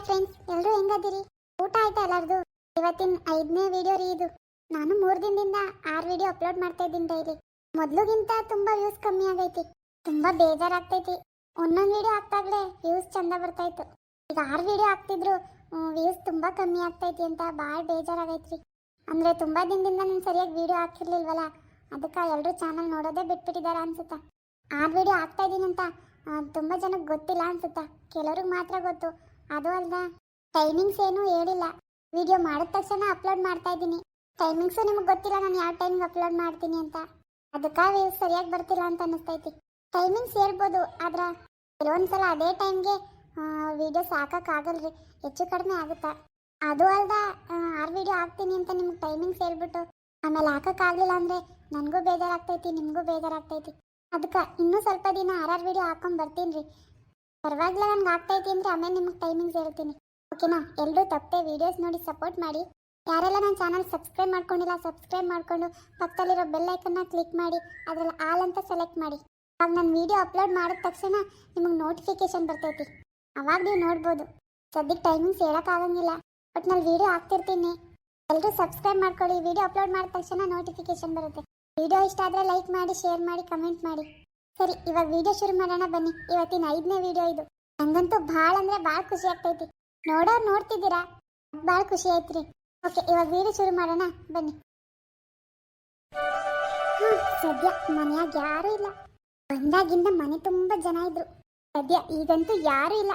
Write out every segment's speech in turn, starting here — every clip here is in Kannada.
ಹಾಯ್ ಫ್ರೆಂಡ್ಸ್ ಎಲ್ಲರೂ ಹೆಂಗದಿರಿ? ಊಟ ಆಯ್ತಾ ಎಲ್ಲರದು? ಇವತ್ತಿನ ಐದನೇ ವಿಡಿಯೋ ರೀ ಇದು. ನಾನು ಮೂರು ದಿನದಿಂದ ಆರು ವಿಡಿಯೋ ಅಪ್ಲೋಡ್ ಮಾಡ್ತಾ ಇದ್ದೀನಿ ಡೈಲಿ ಮೊದಲುಗಿಂತ ತುಂಬಾ ವ್ಯೂಸ್ ಕಮ್ಮಿ ಆಗೈತಿ. ತುಂಬಾ ಬೇಜಾರಾಗ್ತೈತಿ. ಒಂದೊಂದು ವಿಡಿಯೋ ಹಾಕ್ತಾಗಲೇ ವ್ಯೂಸ್ ಚಂದ ಬರ್ತಾಯಿತ್ತು ಈಗ ಆರು ವಿಡಿಯೋ ಹಾಕ್ತಿದ್ರು ವ್ಯೂಸ್ ತುಂಬಾ ಕಮ್ಮಿ ಆಗ್ತೈತಿ ಅಂತ ಭಾಳ ಬೇಜಾರಾಗೈತ್ರಿ. ಅಂದ್ರೆ ತುಂಬಾ ದಿನದಿಂದ ನಾನು ಸರಿಯಾಗಿ ವಿಡಿಯೋ ಹಾಕಿರ್ಲಿಲ್ವಲ್ಲ? ಅದಕ್ಕೆ ಎಲ್ಲರೂ ಚಾನಲ್ ನೋಡೋದೇ ಬಿಟ್ಬಿಟ್ಟಿದಾರ ಅನ್ಸುತ್ತಾ. ಆರು ವಿಡಿಯೋ ಹಾಕ್ತಾ ಇದ್ದೀನಿ ಅಂತ ತುಂಬಾ ಜನಕ್ಕೆ ಗೊತ್ತಿಲ್ಲ ಅನ್ಸುತ್ತಾ. ಕೆಲವ್ರಿಗೆ ಮಾತ್ರ ಗೊತ್ತು. ಅದು ಅಲ್ದ ಟೈಮಿಂಗ್ಸ್ ಏನು ಹೇಳಿಲ್ಲ. ವಿಡಿಯೋ ಮಾಡಿದ ತಕ್ಷಣ ಅಪ್ಲೋಡ್ ಮಾಡ್ತಾ ಇದ್ದೀನಿ. ಟೈಮಿಂಗ್ಸು ನಿಮಗೆ ಗೊತ್ತಿಲ್ಲ ನಾನು ಯಾವ ಟೈಮಿಗೆ ಅಪ್ಲೋಡ್ ಮಾಡ್ತೀನಿ ಅಂತ. ಅದಕ್ಕೆ ಸರಿಯಾಗಿ ಬರ್ತಿಲ್ಲ ಅಂತ ಅನ್ನಿಸ್ತೈತಿ. ಟೈಮಿಂಗ್ಸ್ ಹೇಳ್ಬೋದು, ಆದ್ರೆ ಕೆಲವೊಂದ್ಸಲ ಅದೇ ಟೈಮ್ಗೆ ವಿಡಿಯೋ ಸಾಕಾಗಲ್ರಿ ಹೆಚ್ಚು ಕಡಿಮೆ ಆಗುತ್ತಾ. ಅದು ಅಲ್ದ ಆರು ವಿಡಿಯೋ ಹಾಕ್ತೀನಿ ಅಂತ ನಿಮ್ಗೆ ಟೈಮಿಂಗ್ಸ್ ಹೇಳ್ಬಿಟ್ಟು, ಆಮೇಲೆ ಹಾಕೋಕ್ಕಾಗಲಿಲ್ಲ ಅಂದರೆ ನನಗೂ ಬೇಜಾರಾಗ್ತೈತಿ, ನಿಮಗೂ ಬೇಜಾರಾಗ್ತೈತಿ. ಅದಕ್ಕೆ ಇನ್ನೂ ಸ್ವಲ್ಪ ದಿನ ಆರ್ ಆರ್ ವಿಡಿಯೋ ಹಾಕೊಂಡ್ ಬರ್ತೀನಿ ರೀ ಪರವಾಗಿಲ್ಲ ನನ್ಗೆ ಆಗ್ತೈತಿ ಅಂದ್ರೆ ಆಮೇಲೆ ನಿಮಗೆ ಟೈಮಿಂಗ್ಸ್ ಹೇಳ್ತೀನಿ. ಓಕೆನಾ ಎಲ್ಲರೂ ತಪ್ಪದೆ ವಿಡಿಯೋಸ್ ನೋಡಿ ಸಪೋರ್ಟ್ ಮಾಡಿ. ಯಾರೆಲ್ಲ ನನ್ನ ಚಾನಲ್ ಸಬ್ಸ್ಕ್ರೈಬ್ ಮಾಡ್ಕೊಂಡಿಲ್ಲ ಸಬ್ಸ್ಕ್ರೈಬ್ ಮಾಡ್ಕೊಂಡು ಪಕ್ಕದಲ್ಲಿರೋ ಬೆಲ್ ಐಕನ್ನ ಕ್ಲಿಕ್ ಮಾಡಿ, ಅದರಲ್ಲಿ ಆಲ್ ಅಂತ ಸೆಲೆಕ್ಟ್ ಮಾಡಿ. ಆಗ ನಾನು ವಿಡಿಯೋ ಅಪ್ಲೋಡ್ ಮಾಡಿದ ತಕ್ಷಣ ನಿಮಗೆ ನೋಟಿಫಿಕೇಶನ್ ಬರ್ತೈತಿ. ಅವಾಗ ನೀವು ನೋಡ್ಬೋದು. ಸದ್ಯಕ್ಕೆ ಟೈಮಿಂಗ್ಸ್ ಹೇಳೋಕ್ಕಾಗಂಗಿಲ್ಲ ಬಟ್ ನಾನು ವಿಡಿಯೋ ಹಾಕ್ತಿರ್ತೀನಿ. ಎಲ್ಲರೂ ಸಬ್ಸ್ಕ್ರೈಬ್ ಮಾಡ್ಕೊಳ್ಳಿ. ವಿಡಿಯೋ ಅಪ್ಲೋಡ್ ಮಾಡಿದ ತಕ್ಷಣ ನೋಟಿಫಿಕೇಶನ್ ಬರುತ್ತೆ. ವಿಡಿಯೋ ಇಷ್ಟ ಆದರೆ ಲೈಕ್ ಮಾಡಿ ಶೇರ್ ಮಾಡಿ ಕಮೆಂಟ್ ಮಾಡಿ. ಸರಿ, ಇವಾಗ ವಿಡಿಯೋ ಶುರು ಮಾಡೋಣ ಬನ್ನಿ. ಇವತ್ತಿನ ಐದನೇ ವಿಡಿಯೋ ಇದು. ನಂಗಂತೂ ಭಾಳ ಅಂದ್ರೆ ಭಾಳ ಖುಷಿ ಆಗ್ತೈತಿ. ನೋಡೋರು ನೋಡ್ತಿದ್ದೀರಾ? ಭಾಳ ಖುಷಿ ಆಯ್ತ್ರಿ. ಓಕೆ ಇವಾಗ ವಿಡಿಯೋ ಶುರು ಮಾಡೋಣ ಬನ್ನಿ. ಸದ್ಯ ಮನೆಯಾಗ ಯಾರೂ ಇಲ್ಲ. ಬಂದಾಗಿಂದ ಮನೆ ತುಂಬ ಜನ ಇದ್ರು. ಸದ್ಯ ಈಗಂತೂ ಯಾರೂ ಇಲ್ಲ.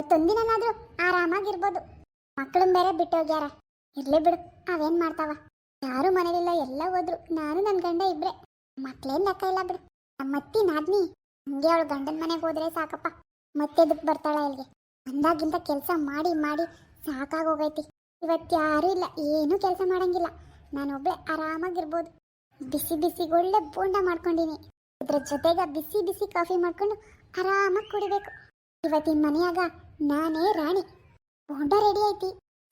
ಮತ್ತೊಂದಿನಾದ್ರೂ ಆರಾಮಾಗಿರ್ಬೋದು. ಮಕ್ಕಳು ಬೇರೆ ಬಿಟ್ಟು ಹೋಗ್ಯಾರ. ಇರ್ಲಿ ಬಿಡು ಅವೇನ್ ಮಾಡ್ತಾವ? ಯಾರು ಮನೇಲಿಲ್ಲ, ಎಲ್ಲ ಹೋದ್ರು. ನಾನು ನನ್ನ ಗಂಡ ಇಬ್ರೆ. ಮಕ್ಳೇನ್ ಲೆಕ್ಕ ಇಲ್ಲ ಬಿಡು. ನಮ್ಮ ಅತ್ತಿ ನಾದ್ನಿ, ಹಂಗೆ ಅವಳು ಗಂಡನ ಮನೆಗೆ ಹೋದ್ರೆ ಸಾಕಪ್ಪ. ಮತ್ತೆ ಎದಕ್ಕೆ ಬರ್ತಾಳ ಇಲ್ಲಿಗೆ ಅಂದಾಗಿಂದ ಕೆಲಸ ಮಾಡಿ ಮಾಡಿ ಸಾಕಾಗೋಗೈತಿ. ಇವತ್ತು ಯಾರೂ ಇಲ್ಲ, ಏನೂ ಕೆಲಸ ಮಾಡಂಗಿಲ್ಲ. ನಾನೊಬ್ಳೆ ಆರಾಮಾಗಿರ್ಬೋದು. ಬಿಸಿ ಬಿಸಿ ಒಳ್ಳೆ ಬೋಂಡ ಮಾಡ್ಕೊಂಡಿನಿ. ಇದ್ರ ಜೊತೆಗೆ ಬಿಸಿ ಬಿಸಿ ಕಾಫಿ ಮಾಡ್ಕೊಂಡು ಆರಾಮಾಗಿ ಕುಡಿಬೇಕು. ಇವತ್ತಿನ ಮನೆಯಾಗ ನಾನೇ ರಾಣಿ. ಬೋಂಡ ರೆಡಿ ಐತಿ.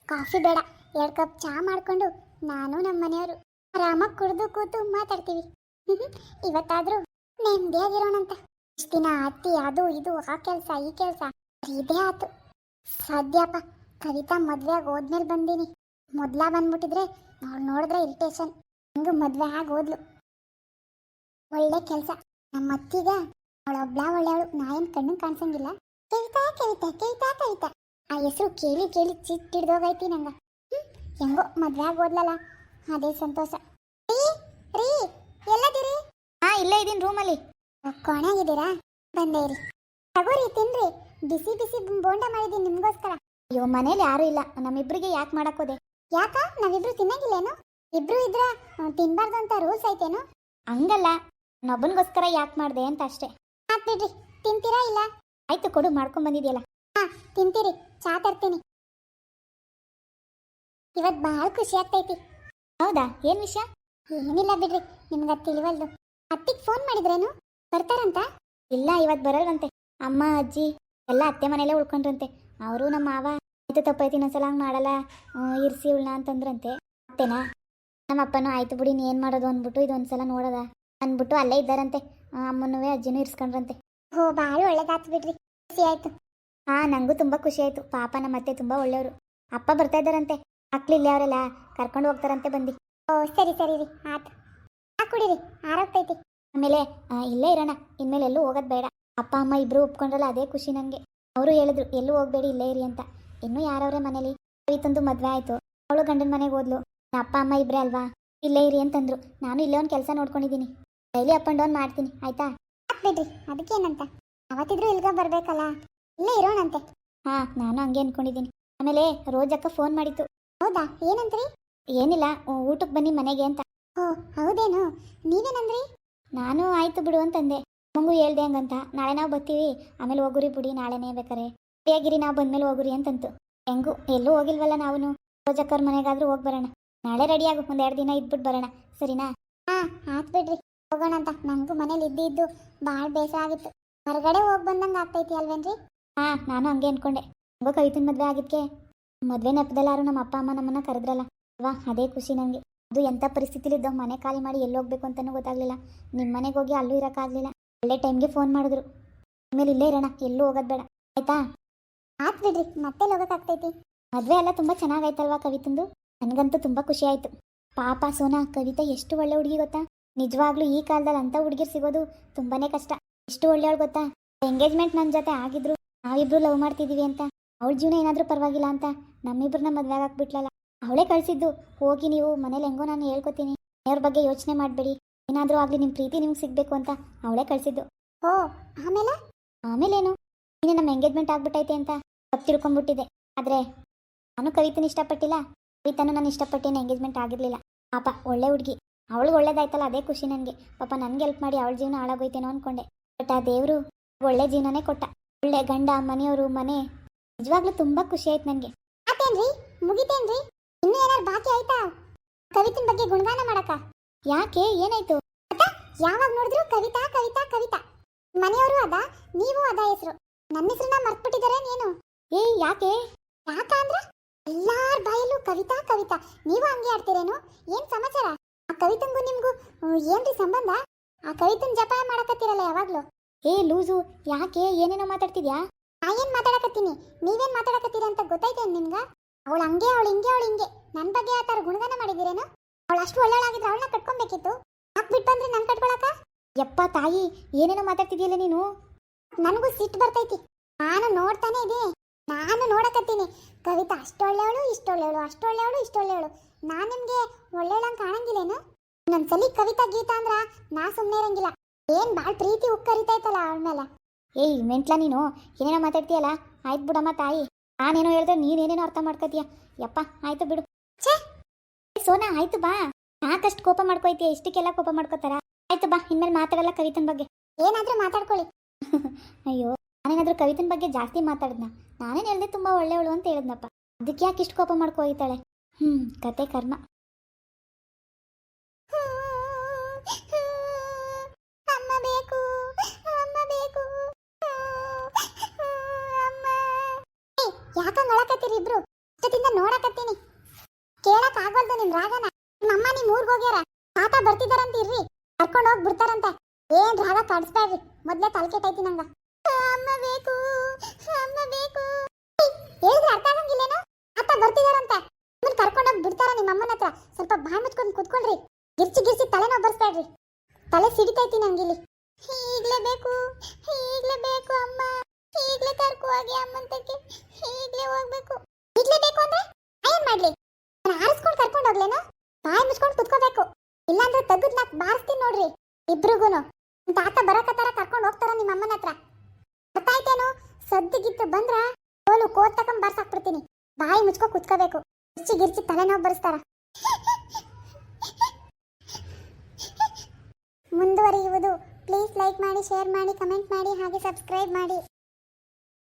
ಕಾಫಿ ಬೇಡ, ಎರಡು ಕಪ್ ಚಹಾ ಮಾಡ್ಕೊಂಡು ನಾನು ನಮ್ಮ ಮನೆಯವರು ಆರಾಮಾಗಿ ಕುಡಿದು ಕೂತು ಮಾತಾಡ್ತೀವಿ. ಇವತ್ತಾದ್ರೂ ನೆಮ್ಮದಿಯಾಗಿರೋಣಂತ ಇಷ್ಟು ದಿನ ಅತ್ತಿ ಅದು ಇದು ಆ ಕೆಲಸ ಈ ಕೆಲಸ. ಇದೇ ಆತು. ಸದ್ಯಪ್ಪ ಕವಿತಾ ಮದ್ವೆಯಾಗ ಹೋದ್ಮೇಲೆ ಬಂದೀನಿ. ಮೊದ್ಲ ಬಂದ್ಬಿಟ್ಟಿದ್ರೆ ಅವ್ಳು ನೋಡಿದ್ರೆ ಇರಿಟೇಷನ್. ಹಿಂಗು ಮದ್ವೆ ಆಗಿ ಹೋದ್ಲು. ಒಳ್ಳೆ ಕೆಲಸ. ನಮ್ಮ ಅತ್ತಿಗ ಅವಳೊಬ್ಳ ಒಳ್ಳೆಯವಳು. ನಾ ಏನ್ ಕಣ್ಣು ಕಾಣಿಸಂಗಿಲ್ಲ. ಕವಿತಾ ಕವಿತಾ ಕವಿತಾ ಕವಿತಾ. ಆ ಹೆಸರು ಕೇಳಿ ಕೇಳಿ ಚಿಟ್ಟಿಡ್ದೋಗೈತಿ ನಂಗೆ. ಹ್ಮ್, ಹೆಂಗೋ ಮದ್ವೆ ಆಗಿ ಹೋದ್ಲಲ್ಲ ಅದೇ ಸಂತೋಷ. ಇಲ್ಲೇ ಇದೀನಿ ರೂಮಲ್ಲಿ. ಕೊಣಗಿದ್ದೀರಾ ಬಂದೇ ಇರಿ. ತಗೋರಿ, ತಿನ್ರಿ. ಬಿಸಿ ಬಿಸಿ ಬೋಂಡ ಮಾಡಿದೀನಿ ನಿಮ್ಗೋಸ್ಕರ. ಅಯ್ಯೋ, ಮನೇಲಿ ಯಾರು ಇಲ್ಲ. ನಮ್ಮಿಬ್ರಿಗೆ ಯಾಕೆ ಮಾಡಕ್ಕೋದೆ? ಯಾಕ? ನಾವಿಬ್ರು ತಿನ್ನಂಗಿಲ್ಲೇನು? ಇಬ್ರು ಇದ್ರ ತಿನ್ಬಾರ್ದು ಅಂತ ರೂಲ್ಸ್ ಐತೇನು? ಹಂಗಲ್ಲ. ನೊಬ್ಬನಿಗೋಸ್ಕರ ಯಾಕೆ ಮಾಡ್ದೆ ಅಂತ ಅಷ್ಟೇ. ಆತ್ ಬಿಡ್ರಿ. ತಿಂತೀರಾ ಇಲ್ಲ? ಆಯ್ತು ಕೊಡು, ಮಾಡ್ಕೊಂಡ್ ಬಂದಿದ್ಯಲ್ಲ. ತಿಂತೀರಿ. ಚಾ ತರ್ತೀನಿ. ಇವತ್ ಬಹಳ ಖುಷಿ ಆಗ್ತೈತಿ. ಹೌದಾ? ಏನ್ ವಿಷಯ? ಏನಿಲ್ಲ ಬಿಡ್ರಿ. ನಿಮ್ಗ ತಿಳಿವಲ್ದು. ಅತ್ತಿಗ್ ಫೋನ್ ಮಾಡಿದ್ರೇನು? ಬರ್ತಾರಂತ? ಇಲ್ಲ ಇವತ್ ಬರಲ್ವಂತೆ. ಅಮ್ಮ ಅಜ್ಜಿ ಎಲ್ಲ ಅತ್ತೆ ಮನೇಲೆ ಉಳ್ಕೊಂಡ್ರಂತೆ. ಅವರು ನಮ್ಮ ಮಾವ ಆಯ್ತು ತಪ್ಪೈತಿ ಇನ್ನೊಂದ್ಸಲ ಹಂಗ್ ಮಾಡಲ್ಲ. ಇರ್ಸಿ ಉಳ್ನ ಅಂತಂದ್ರಂತೆ. ಅತ್ತೆನಾ? ನಮ್ಮ ಅಪ್ಪನೂ ಆಯ್ತು ಬಿಡಿ ಏನು ಏನ್ ಮಾಡೋದು ಅಂದ್ಬಿಟ್ಟು ಇದೊಂದ್ಸಲ ನೋಡದ. ಅಂದ್ಬಿಟ್ಟು ಅಲ್ಲೇ ಇದ್ದಾರಂತೆ. ಅಮ್ಮನೂ ಅಜ್ಜಿನೂ ಇರ್ಸ್ಕೊಂಡ್ರಂತೆ. ಹೋ ಭಾಳ ಒಳ್ಳೇದಾತ್ ಬಿಡ್ರಿ. ಖುಷಿ ಆಯ್ತು. ಹಾ ನಂಗೂ ತುಂಬಾ ಖುಷಿ ಆಯ್ತು. ಪಾಪ ನಮ್ಮ ಅತ್ತೆ ತುಂಬಾ ಒಳ್ಳೆಯವರು. ಅಪ್ಪ ಬರ್ತಾ ಇದ್ದಾರಂತೆ. ಮಕ್ಳು ಇಲ್ಲೇ ಅವರೆಲ್ಲ ಕರ್ಕೊಂಡು ಹೋಗ್ತಾರಂತೆ ಬಂದು. ಓ ಸರಿ ಸರಿ ರೀ. ಆತ್. ಆ ಕುಡೀರಿ ಆರೋಗ್ತೈತಿ. ಆಮೇಲೆ ಇಲ್ಲೇ ಇರೋಣ ಇನ್ಮೇಲೆ ಎಲ್ಲೂ ಹೋಗೋದು ಬೇಡ. ಅಪ್ಪ ಅಮ್ಮ ಇಬ್ರು ಒಪ್ಕೊಂಡ್ರಲ್ಲ ಅದೇ ಖುಷಿ ನನಗೆ ಅವರು ಹೇಳಿದ್ರು ಎಲ್ಲೂ ಹೋಗ್ಬೇಡಿ ಇಲ್ಲೇ ಇರಿ ಅಂತ. ಇನ್ನು ಯಾರವ್ರೆ ಮನೇಲಿ? ಕವಿತಂದು ಮದ್ವೆ ಆಯ್ತು. ಅವಳು ಗಂಡನ ಮನೆಗೆ ಹೋದ್ಲು. ಅಪ್ಪ ಅಮ್ಮ ಇಬ್ರೆ ಅಲ್ವಾ? ಇಲ್ಲೇ ಇರಿ ಅಂತಂದ್ರು. ನಾನು ಇಲ್ಲೇ ಒಂದು ಕೆಲಸ ನೋಡ್ಕೊಂಡಿದ್ದೀನಿ ಡೈಲಿ ಅಪ್ ಅಂಡ್ ಡೌನ್ ಮಾಡ್ತೀನಿ ಆಯ್ತಾ? ಬಿಡ್ರಿ? ಅದಕ್ಕೇನಂತ? ಅವತ್ತಿದ್ರು ಇಲ್ಗ ಬರ್ಬೇಕಲ್ಲ? ಇಲ್ಲೇ ಇರೋಣಂತೆ. ಹಾ ನಾನು ಹಂಗೆ ಅನ್ಕೊಂಡಿದ್ದೀನಿ ಆಮೇಲೆ ರೋಜಕ್ಕ ಫೋನ್ ಮಾಡಿತ್ತು. ಹೌದಾ? ಏನಂತ್ರಿ? ಏನಿಲ್ಲ ಊಟಕ್ಕೆ ಬನ್ನಿ ಮನೆಗೆ ಅಂತ. ಓ ಹೌದೇನು? ನೀವೇನಂದ್ರಿ? ನಾನು ಆಯ್ತು ಬಿಡು ಅಂತಂದೆ. ಮಂಗು ಹೇಳ್ದೆ ಹಂಗಂತ. ನಾಳೆ ನಾವು ಬರ್ತೀವಿ. ಆಮೇಲೆ ಹೋಗುರಿ ಬಿಡಿ, ನಾಳೆನೇ ಬೇಕಾರೆ. ಬೇಗಿರಿ ನಾವು ಬಂದ್ಮೇಲೆ ಹೋಗುರಿ ಅಂತಂತು. ಹೆಂಗು, ಎಲ್ಲೂ ಹೋಗಿಲ್ವಲ್ಲ ನಾವು ರೋಜಕ್ಕವ್ರ ಮನೆಗಾದ್ರೂ ಹೋಗಿ ಬರೋಣ. ನಾಳೆ ರೆಡಿ ಆಗು ಎರಡು ದಿನ ಇದ್ಬಿಟ್ಟು ಬರೋಣ. ಸರಿನಾ? ಹಾ ಆತ್ ಬಿಡ್ರಿ. ಹೋಗೋಣ ಅಂತ. ನಂಗೂ ಮನೇಲಿ ಇದ್ದು ಇದ್ದು ಭಾಳ ಬೇಸರ ಆಗಿತ್ತು. ಹೊರಗಡೆ ಹೋಗಿ ಬಂದಂಗೆ ಆಗ್ತೈತಿ ಅಲ್ವೇನ್ರಿ? ಹಾ, ನಾನು ಹಂಗೆ ಅನ್ಕೊಂಡೆ. ಹಂಗೋ ಕವಿತನ ಮದುವೆ ಆಗಿದ್ಕೆ. ಮದುವೆ ನೆಪದಲ್ಲಾರು ನಮ್ಮ ಅಪ್ಪ, ಅಮ್ಮ ನಮ್ಮನ್ನ ಕರೆದ್ರಲ್ಲ. ವಾ, ಅದೇ ಖುಷಿ ನನಗೆ ಅದು ಎಂಥ ಪರಿಸ್ಥಿತಿಲಿದ್ದೋ ಮನೆ ಖಾಲಿ ಮಾಡಿ ಎಲ್ಲಿ ಹೋಗ್ಬೇಕು ಅಂತಲೂ ಗೊತ್ತಾಗ್ಲಿಲ್ಲ. ನಿಮ್ಮ ಮನೆಗೆ ಹೋಗಿ ಅಲ್ಲೂ ಇರೋಕ್ಕಾಗಲಿಲ್ಲ ಒಳ್ಳೆ ಟೈಮ್ಗೆ ಫೋನ್ ಮಾಡಿದ್ರು. ಆಮೇಲೆ ಇಲ್ಲೇ ಇರೋಣ ಎಲ್ಲೂ ಹೋಗೋದು ಬೇಡ. ಆಯ್ತಾ? ಆತ್ ಬಿಡ್ರಿ ಮತ್ತೆ ಹೋಗೋಕ್ಕಾಗ್ತೈತಿ ಮದುವೆ ಎಲ್ಲ ತುಂಬಾ ಚೆನ್ನಾಗಾಯ್ತಲ್ವಾ ಕವಿತಂದು ನನಗಂತೂ ತುಂಬಾ ಖುಷಿ ಆಯಿತು. ಪಾಪ ಸೋನಾ ಕವಿತಾ ಎಷ್ಟು ಒಳ್ಳೆ ಹುಡುಗಿ ಗೊತ್ತಾ? ನಿಜವಾಗ್ಲೂ ಈ ಕಾಲದಲ್ಲಿ ಅಂಥ ಹುಡುಗಿರು ಸಿಗೋದು ತುಂಬಾನೇ ಕಷ್ಟ. ಎಷ್ಟು ಒಳ್ಳೆಯವಳು ಗೊತ್ತಾ? ಎಂಗೇಜ್ಮೆಂಟ್ ನನ್ನ ಜೊತೆ ಆಗಿದ್ರು ನಾವಿಬ್ರು ಲವ್ ಮಾಡ್ತಿದೀವಿ ಅಂತ. ಅವ್ಳ ಜೀವನ ಏನಾದರೂ ಪರವಾಗಿಲ್ಲ ಅಂತ. ನಮ್ಮಿಬ್ರನ್ನ ಮದುವೆ ಹಾಕ್ಬಿಟ್ಲಲ್ಲ ಅವಳೇ ಕಳ್ಸಿದ್ದು. ಹೋಗಿ ನೀವು ಮನೇಲಿ ಹೆಂಗೋ ನಾನು ಹೇಳ್ಕೊತೀನಿ. ಮನೆಯವ್ರ ಬಗ್ಗೆ ಯೋಚನೆ ಮಾಡಬೇಡಿ. ಏನಾದರೂ ಆಗಲಿ ನಿಮ್ಮ ಪ್ರೀತಿ ನಿಮ್ಗೆ ಸಿಗ್ಬೇಕು ಅಂತ ಅವಳೇ ಕಳ್ಸಿದ್ದು. ಓ ಆಮೇಲೆ? ಆಮೇಲೇನು? ನೀನು ನಮ್ಮ ಎಂಗೇಜ್ಮೆಂಟ್ ಆಗ್ಬಿಟ್ಟೈತೆ ಅಂತ ತಪ್ಪು ತಿಳ್ಕೊಂಡ್ಬಿಟ್ಟಿದೆ. ಆದ್ರೆ ನಾನು ಕವಿತನ ಇಷ್ಟಪಟ್ಟಿಲ್ಲ. ಕವಿತನು ನಾನು ಇಷ್ಟಪಟ್ಟಿನ ಎಂಗೇಜ್ಮೆಂಟ್ ಆಗಿರಲಿಲ್ಲ. ಪಾಪ ಒಳ್ಳೆ ಹುಡುಗಿ. ಅವಳಿಗೆ ಒಳ್ಳೇದಾಯ್ತಲ್ಲ ಅದೇ ಖುಷಿ ನನಗೆ. ಪಾಪ ನನಗೆ ಹೆಲ್ಪ್ ಮಾಡಿ ಅವಳ ಜೀವನ ಹಾಳಾಗೋಯ್ತೇನೋ ಅನ್ಕೊಂಡೆ. ಬಟ್ ಆ ದೇವರು ಒಳ್ಳೆ ಜೀವನನೇ ಕೊಟ್ಟ. ಒಳ್ಳೆ ಗಂಡ ಮನೆಯವರು ಮನೆ. ನಿಜವಾಗ್ಲೂ ತುಂಬಾ ಖುಷಿ ಆಯ್ತು ನನಗೆ. ಮುಗಿತೇನ್ರಿ? ಇನ್ನೂ ಏನಾರು ಬಾಕಿ ಆಯ್ತಾ? ಕವಿತಿನ ಬಗ್ಗೆ ಗುಣಗಾನ ಮಾಡಕ ಯಾಕೆ? ಏನಾಯ್ತು? ಯಾವಾಗ ನೋಡಿದ್ರು ಕವಿತಾ ಕವಿತಾ ಕವಿತಾ. ಮನೆಯವರು ಅದ, ನೀವು ಅದ ಹೆಸರು. ನನ್ನ ಹೆಸರನ್ನ ಮರ್ತ್ಬಿಟ್ಟಿದ್ದಾರೆ ನೀನು. ಏಯ್, ಯಾಕೆ? ಯಾಕ ಅಂದ್ರೆ? ಎಲ್ಲಾರ ಬಾಯಲ್ಲೂ ಕವಿತಾ ಕವಿತಾ. ನೀವು ಹಂಗೆ ಆಡ್ತೀರೇನು? ಏನ್ ಸಮಾಚಾರ? ಆ ಕವಿತಂಗೂ ನಿಮ್ಗೂ ಏನ್ರಿ ಸಂಬಂಧ? ಆ ಕವಿತನ್ ಜಪ ಮಾಡಕತ್ತೀರಲ್ಲ ಯಾವಾಗ್ಲೂ? ಏ, ಲೂಸು, ಯಾಕೆ? ಏನೇನೋ ಮಾತಾಡ್ತಿದ್ಯಾ? ನಾ ಏನ್ ಮಾತಾಡಕತ್ತೀನಿ? ನೀವೇನ್ ಮಾತಾಡಕತ್ತೀರ ಅಂತ ಗೊತ್ತಾಯ್ತೇನ್ ನಿಮ್ಗ ಅವಳು ಹಂಗೆ, ಅವಳು ಹಿಂಗೆ ಅವಳು ಹಿಂಗೆ. ನನ್ನ ಬಗ್ಗೆ ಆ ಥರ ಗುಣಗಾನ ಮಾಡಿದಿರೇನು ಅವಳು ಅಷ್ಟು ಒಳ್ಳೆಯವಳಾಗಿದ್ರೆ ಅವಳನ್ನ ಕಟ್ಕೊಬೇಕಿತ್ತು. ಯಾಕೆ ಬಿಟ್ಟು ಬಂದ್ರೆ ನನ್ ಕಟ್ಕೊಳಕ? ಯಪ್ಪ ತಾಯಿ, ಏನೇನೋ ಮಾತಾಡ್ತಿದ್ಯಲ್ಲ ನೀನು? ನನಗೂ ಸಿಟ್ಟು ಬರ್ತೈತಿ. ನಾನು ನೋಡ್ತಾನೆ ಇದೆ ನಾನು ನೋಡಕತ್ತೀನಿ. ಕವಿತಾ, ಅಷ್ಟೊಳ್ಳೆವಳು, ಇಷ್ಟೊಳ್ಳೆವಳು ಅಷ್ಟೊಳ್ಳೆವಳು, ಇಷ್ಟೊಳ್ಳೆವಳು. ನಾನು ನಿಮಗೆ ಒಳ್ಳೆಯವಳಂಗ್ ಕಾಣಂಗಿಲ್ಲೇನು? ಇನ್ನೊಂದ್ಸಲಿ ಕವಿತಾ, ಗೀತಾ ಅಂದ್ರ ನಾ ಸುಮ್ಮನೆ ಇರಂಗಿಲ್ಲ. ಏನ್ ಬಾಳ್ ಪ್ರೀತಿ ಉಕ್ಕರಿತೈತಲ್ಲ ಅವಳ ಮೇಲೆ. ಏಯ್, ಮೆಂಟ್ಲ ನೀನು. ಏನೇನೋ ಮಾತಾಡ್ತೀಯಲ್ಲ? ಆಯ್ತು ಬಿಡಮ್ಮ ತಾಯಿ. ನಾನೇನೋ ಹೇಳಿದ್ರೆ ನೀನೇನೇನೋ ಅರ್ಥ ಮಾಡ್ಕೋತೀಯ. ಯಪ್ಪ, ಆಯ್ತು ಬಿಡು. ಛೇ! ಸೋನಾ, ಆಯ್ತು ಬಾ. ಯಾಕಷ್ಟು ಕೋಪ ಮಾಡ್ಕೊಯ್ತೀಯ, ಇಷ್ಟಕ್ಕೆಲ್ಲ ಕೋಪ ಮಾಡ್ಕೋತಾರ. ಆಯ್ತು ಬಾ, ಇನ್ಮೇಲೆ ಮಾತಾಡಲ್ಲ ಕವಿತನ ಬಗ್ಗೆ. ಏನಾದ್ರೂ ಮಾತಾಡ್ಕೊಳ್ಳಿ. ಅಯ್ಯೋ, ನಾನೇನಾದ್ರೂ ಕವಿತನ ಬಗ್ಗೆ ಜಾಸ್ತಿ ಮಾತಾಡಿದ್ನ? ನಾನೇನು ಹೇಳ್ದೆ ತುಂಬಾ ಒಳ್ಳೆಯವಳು ಅಂತ ಹೇಳಿದ್ನಪ್ಪ. ಅದಕ್ಕೆ ಯಾಕೆ ಇಷ್ಟು ಕೋಪ ಮಾಡ್ಕೊಯ್ತಾಳೆ? ಹ್ಮ್, ಕತೆ ಕರ್ಮ. ಯಾಕಂಗ್ ಅಳಕತ್ತೀರಿ ಇಬ್ರು? ಇಷ್ಟದಿಂದ ನೋಡಕತ್ತೀನಿ. ಕೇಳಕ್ ಆಗಲ್ದು ನಿಮ್ ರಾಗನ. ನಿಮ್ಮಮ್ಮ ನಿಮ್ ಊರ್ಗ್ ಹೋಗ್ಯಾರ. ತಾತ ಬರ್ತಿದಾರಂತ ಇರ್ರಿ ಕರ್ಕೊಂಡ್ ಹೋಗಿ ಬಿಡ್ತಾರಂತೆ. ಏನ್ ರಾಗ ಕಾಡಿಸ್ಬೇಡ್ರಿ ಮೊದ್ಲೇ ತಲೆ ಕೆಟ್ಟೈತಿ ನಂಗ. ಅಮ್ಮ ಬೇಕು ಅಮ್ಮ ಬೇಕು. ಹೇಳಿದ್ರೆ ಅರ್ಥ ಆಗಂಗಿಲ್ಲೇನೋ? ತಾತ ಬರ್ತಿದಾರಂತೆ. ನಿಮ್ಮನ್ನ ಕರ್ಕೊಂಡೋಗಿ ಬಿಡ್ತಾರ ನಿಮ್ಮ ಅಮ್ಮನ ಹತ್ರ. ಸ್ವಲ್ಪ ಬಾಯ್ ಮುಚ್ಕೊಂಡು ಕುತ್ಕೊಳ್ರಿ. ಗಿರ್ಚಿ ಗಿರ್ಚಿ ತಲೆನೋವು ಬರ್ಸ್ಬೇಡ್ರಿ ತಲೆ ಸಿಡಿತೈತಿ ನಂಗಿಲ್ಲಿ. ಈಗ್ಲೇ ಬೇಕು ಈಗ್ಲೇ ಬೇಕು ಅಮ್ಮ. ಈಗ್ಲೇ ಕರ್ಕೊ ಅಮ್ಮಂತಕ್ಕೆ ಈಗಲೇ ಹೋಗ್ಬೇಕು. ಈಗಲೇ ಬೇಕು ಅಂದ್ರೆ ಏನ್ ಮಾಡ್ಲಿ? ನಾನು ಆರಿಸ್ಕೊಂಡು ಕರ್ಕೊಂಡು ಹೋಗ್ಲೇನೋ? ಬಾಯಿ ಮುಚ್ಕೊಂಡು ಕುತ್ಕೋಬೇಕು. ಇಲ್ಲಾಂದ್ರೆ ತೆಗೆದ್ ನಾಕ್ ಬಾರಿಸ್ತೀನಿ ನೋಡ್ರಿ, ಇಬ್ರಿಗೂನು. ತಾತ ಬರಕತ್ತಾರ ಕರ್ಕೊಂಡು ಹೋಗ್ತಾರ ನಿಮ್ಮ ಅಮ್ಮನ ಹತ್ರ. ಬರ್ತಾಯ್ತೇನು ಸದ್ದಿಗಿತ್ತು ಬಂದ್ರ ಕೋಲು ಕೋತ್ ತಕೊಂಡ್ ಬಾರ್ಸಾಕ್ಬಿಡ್ತೀನಿ. ಬಾಯಿ ಮುಚ್ಕೊ ಕುತ್ಕೋಬೇಕು. ಗಿರ್ಚಿ ಗಿರ್ಚಿ ತಲೆನೋವು ಬರ್ಸ್ತಾರ. ಮುಂದುವರಿಯುವುದು. ಪ್ಲೀಸ್ ಲೈಕ್ ಮಾಡಿ, ಶೇರ್ ಮಾಡಿ, ಕಮೆಂಟ್ ಮಾಡಿ, ಹಾಗೆ ಸಬ್ಸ್ಕ್ರೈಬ್ ಮಾಡಿ.